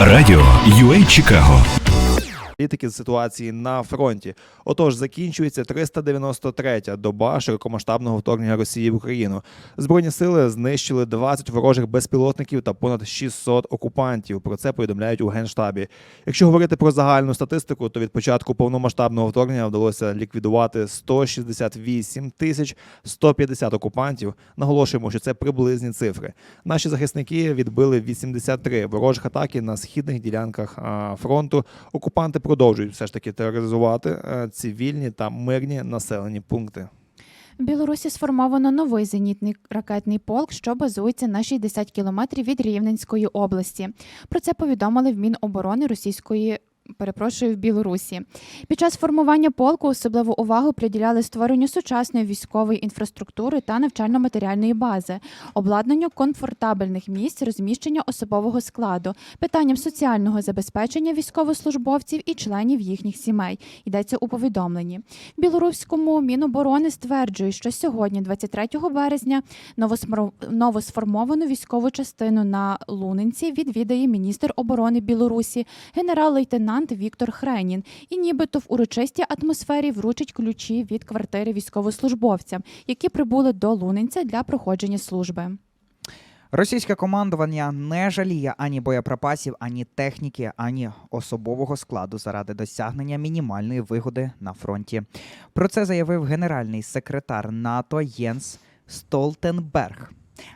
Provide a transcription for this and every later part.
Радіо UA Чикаго. Політики з ситуації на фронті. Отож, закінчується 393-я доба широкомасштабного вторгнення Росії в Україну. Збройні сили знищили 20 ворожих безпілотників та понад 600 окупантів. Про це повідомляють у генштабі. Якщо говорити про загальну статистику, то від початку повномасштабного вторгнення вдалося ліквідувати 168 тисяч 150 окупантів. Наголошуємо, що це приблизні цифри. Наші захисники відбили 83 ворожих атаки на східних ділянках фронту. Окупанти продовжують все ж таки тероризувати е, цивільні та мирні населені пункти. В Білорусі сформовано новий зенітний ракетний полк, що базується на 60 кілометрів від Рівненської області. Про це повідомили в Міноборони Російської. Перепрошую в Білорусі. Під час формування полку особливу увагу приділяли створенню сучасної військової інфраструктури та навчально-матеріальної бази, обладнанню комфортабельних місць, розміщення особового складу, питанням соціального забезпечення військовослужбовців і членів їхніх сімей. Йдеться у повідомленні. В білоруському міноборони стверджує, що сьогодні, 23 березня, новосформовану військову частину на Лунинці відвідає міністр оборони Білорусі, генерал-лейтенант Віктор Хренін, і нібито в урочистій атмосфері вручить ключі від квартири військовослужбовцям, які прибули до Лунинця для проходження служби. Російське командування не жаліє ані боєприпасів, ані техніки, ані особового складу заради досягнення мінімальної вигоди на фронті. Про це заявив генеральний секретар НАТО Єнс Столтенберг.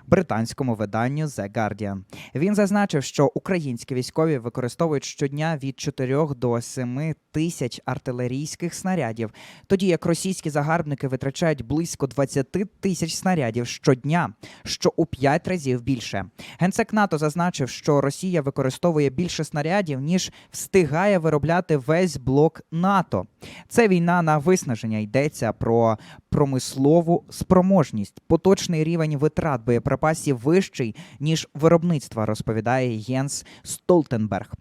Британському виданню The Guardian. Він зазначив, що українські військові використовують щодня від 4 до 7 тисяч артилерійських снарядів, тоді як російські загарбники витрачають близько 20 тисяч снарядів щодня, що у 5 разів більше. Генсек НАТО зазначив, що Росія використовує більше снарядів, ніж встигає виробляти весь блок НАТО. Це війна на виснаження йдеться про промислову спроможність. Поточний рівень витрат боєприпасів вищий ніж виробництва, розповідає Єнс Столтенберг.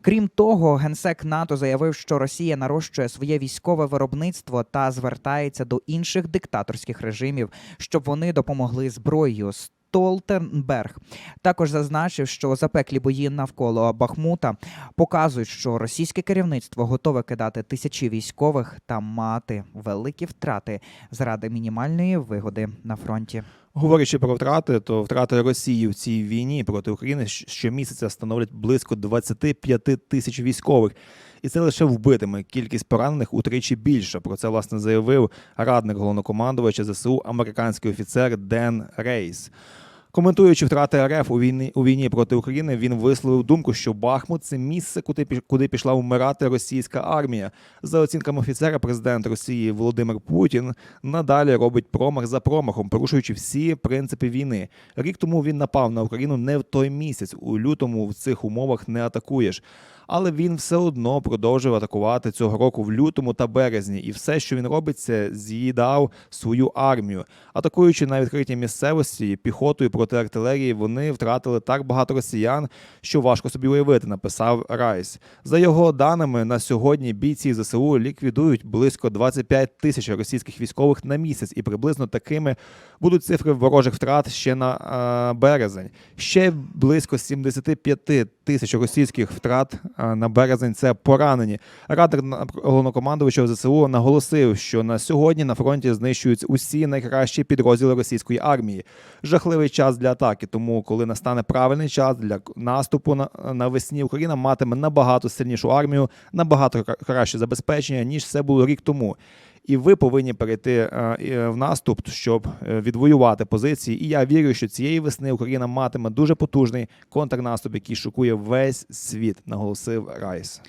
Крім того, генсек НАТО заявив, що Росія нарощує своє військове виробництво та звертається до інших диктаторських режимів, щоб вони допомогли зброєю. Столтенберг також зазначив, що запеклі бої навколо Бахмута показують, що російське керівництво готове кидати тисячі військових та мати великі втрати заради мінімальної вигоди на фронті. Говорячи про втрати, то втрати Росії в цій війні проти України щомісяця становлять близько 25 тисяч військових. І це лише вбитими. Кількість поранених утричі більша. Про це власне заявив радник головнокомандувача ЗСУ, американський офіцер Ден Рейс. Коментуючи втрати РФ у війні у війні проти України, він висловив думку, що Бахмут це місце, куди куди пішла вмирати російська армія. За оцінками офіцера, президент Росії Володимир Путін надалі робить промах за промахом, порушуючи всі принципи війни. Рік тому він напав на Україну не в той місяць. У лютому в цих умовах не атакуєш. Але він все одно продовжив атакувати цього року в лютому та березні, і все, що він робить, це з'їдав свою армію. Атакуючи на відкритій місцевості піхотою проти артилерії, вони втратили так багато росіян, що важко собі уявити, написав Райс. За його даними, на сьогодні бійці ЗСУ ліквідують близько 25 тисяч російських військових на місяць, і приблизно такими будуть цифри ворожих втрат ще на е, березень. Ще близько 75 тисяч російських втрат на березень це поранені. Радер головнокомандувача ЗСУ наголосив, що на сьогодні на фронті знищуються усі найкращі підрозділи російської армії. Жахливий час для атаки. Тому, коли настане правильний час для наступу на навесні, Україна матиме набагато сильнішу армію, набагато краще забезпечення ніж це було рік тому. І ви повинні перейти е, в наступ, щоб е, відвоювати позиції. І я вірю, що цієї весни Україна матиме дуже потужний контрнаступ, який шокує весь світ, наголосив Райс.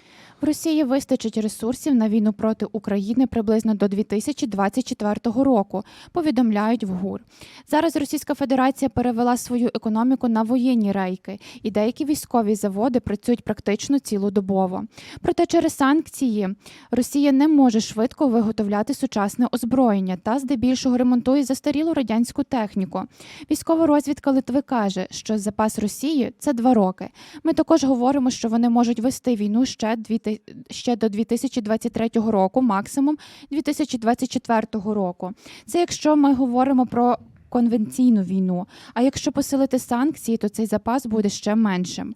Росії вистачить ресурсів на війну проти України приблизно до 2024 року, повідомляють в ГУР. Зараз Російська Федерація перевела свою економіку на воєнні рейки, і деякі військові заводи працюють практично цілодобово. Проте через санкції Росія не може швидко виготовляти сучасне озброєння та здебільшого ремонтує застарілу радянську техніку. Військова розвідка Литви каже, що запас Росії це два роки. Ми також говоримо, що вони можуть вести війну ще дві ти- ще до 2023 року, максимум 2024 року. Це якщо ми говоримо про конвенційну війну. А якщо посилити санкції, то цей запас буде ще меншим.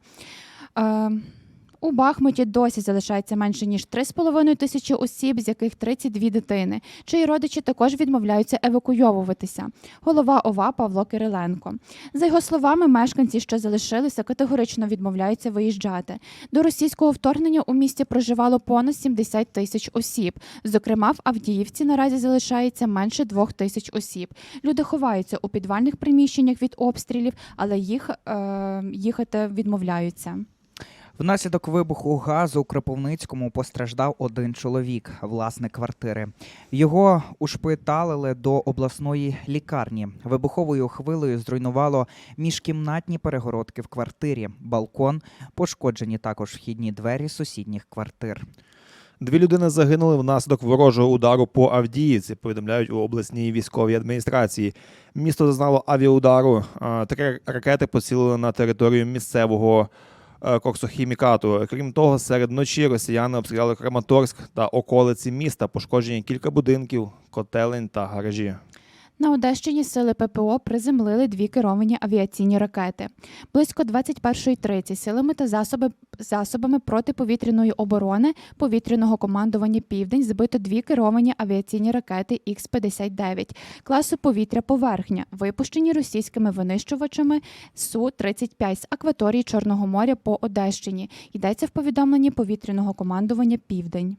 У Бахмуті досі залишається менше ніж 3,5 тисячі осіб, з яких 32 дитини, чиї родичі також відмовляються евакуйовуватися. Голова ОВА Павло Кириленко. За його словами, мешканці, що залишилися, категорично відмовляються виїжджати. До російського вторгнення у місті проживало понад 70 тисяч осіб. Зокрема, в Авдіївці наразі залишається менше двох тисяч осіб. Люди ховаються у підвальних приміщеннях від обстрілів, але їх е, їхати відмовляються. Внаслідок вибуху газу у Кропивницькому постраждав один чоловік, власник квартири. Його ушпиталили до обласної лікарні. Вибуховою хвилею зруйнувало міжкімнатні перегородки в квартирі, балкон, пошкоджені також вхідні двері сусідніх квартир. Дві людини загинули внаслідок ворожого удару по Авдіївці, повідомляють у обласній військовій адміністрації. Місто зазнало авіаудару. Три ракети поцілили на територію місцевого коксохімікату. Крім того, серед ночі росіяни обстріляли Краматорськ та околиці міста, пошкоджені кілька будинків, котелень та гаражі. На Одещині сили ППО приземлили дві керовані авіаційні ракети. Близько 21.30 силами та засоби, засобами протиповітряної оборони повітряного командування Південь збито дві керовані авіаційні ракети Х-59 класу повітря поверхня, випущені російськими винищувачами Су-35 з акваторії Чорного моря по Одещині. Йдеться в повідомленні повітряного командування Південь.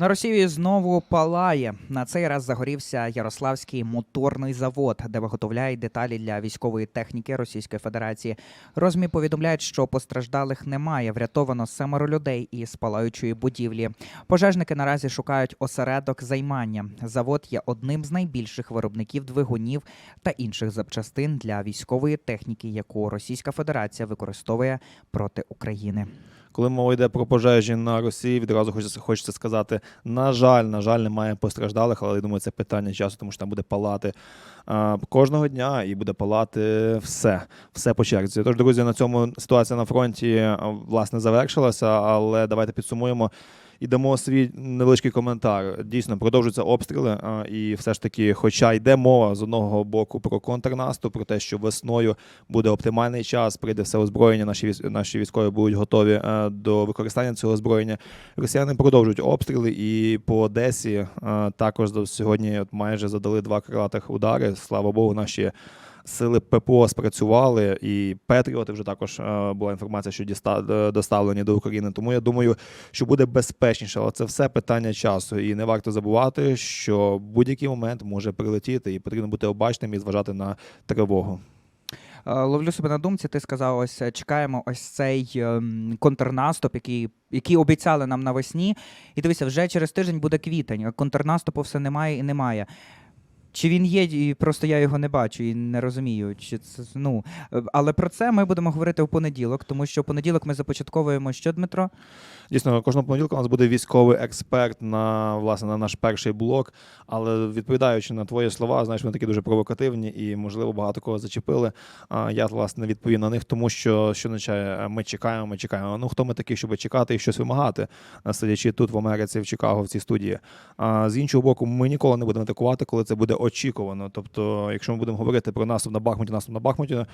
На Росії знову палає. На цей раз загорівся Ярославський моторний завод, де виготовляють деталі для військової техніки Російської Федерації. Розмі повідомляють, що постраждалих немає. Врятовано семеро людей із палаючої будівлі. Пожежники наразі шукають осередок займання. Завод є одним з найбільших виробників двигунів та інших запчастин для військової техніки, яку Російська Федерація використовує проти України. Коли мова йде про пожежі на Росії, відразу хочеться, хочеться сказати: на жаль, на жаль, немає постраждалих, але я думаю, це питання часу, тому що там буде палати а, кожного дня і буде палати все, все по черзі. Тож, друзі, на цьому ситуація на фронті власне завершилася, але давайте підсумуємо. І дамо свій невеличкий коментар. Дійсно, продовжуються обстріли, і все ж таки, хоча йде мова з одного боку про контрнаступ, про те, що весною буде оптимальний час, прийде все озброєння, наші наші військові будуть готові е, до використання цього озброєння. Росіяни продовжують обстріли, і по Одесі е, також сьогодні от майже задали два крилатих удари. Слава Богу, наші. Сили ППО спрацювали, і Петріоти вже також е, була інформація, що е, доставлені до України. Тому я думаю, що буде безпечніше, але це все питання часу. І не варто забувати, що будь-який момент може прилетіти, і потрібно бути обачним і зважати на тривогу. Е, Ловлю себе на думці, ти сказав, ось чекаємо ось цей контрнаступ, який, який обіцяли нам навесні. І дивися, вже через тиждень буде квітень, контрнаступу все немає і немає. Чи він є, і просто я його не бачу і не розумію. Чи це ну е, але про це ми будемо говорити в понеділок, тому що в понеділок ми започатковуємо що, Дмитро? Дійсно, кожного понеділка у нас буде військовий експерт на власне на наш перший блок. Але відповідаючи на твої слова, знаєш, вони такі дуже провокативні і, можливо, багато кого зачепили. А я власне відповім на них, тому що що означає, ми чекаємо, ми чекаємо. Ну хто ми такі, щоб чекати і щось вимагати, а, сидячи тут в Америці, в Чикаго, в цій студії. А з іншого боку, ми ніколи не будемо атакувати, коли це буде очікувано. Тобто, якщо ми будемо говорити про наступ на Бахмуті, наступ на Бахмуті,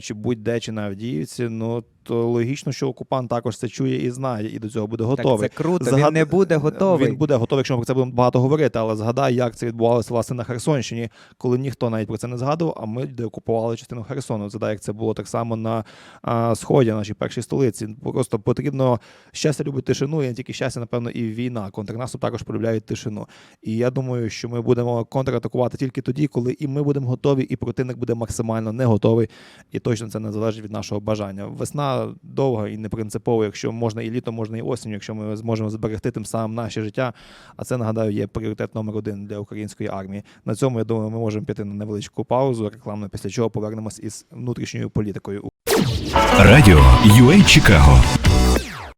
чи будь-де, чи на Авдіївці, ну то логічно, що окупант також це чує і знає, і до цього буде готовий. Так це круто. Загад- Він не буде готовий. Він буде готовий, якщо ми про це будемо багато говорити, але згадай, як це відбувалося власне на Херсонщині, коли ніхто навіть про це не згадував, а ми деокупували частину Херсону. Згадай, як це було так само на а, сході, нашій першій столиці. Просто потрібно щастя любить тишину, і не тільки щастя, напевно, і війна. Контрнаступ також полюбляють тишину. І я думаю, що ми будемо контратакувати тільки тоді, коли і ми будемо готові, і противник буде максимально не готовий. І точно це не залежить від нашого бажання. Весна довга і непринципова, якщо можна і літом, можна і осінь, якщо ми зможемо зберегти тим самим наше життя. А це нагадаю є пріоритет номер один для української армії. На цьому я думаю, ми можемо піти на невеличку паузу рекламну, після чого повернемось із внутрішньою політикою. Радіо UA Чикаго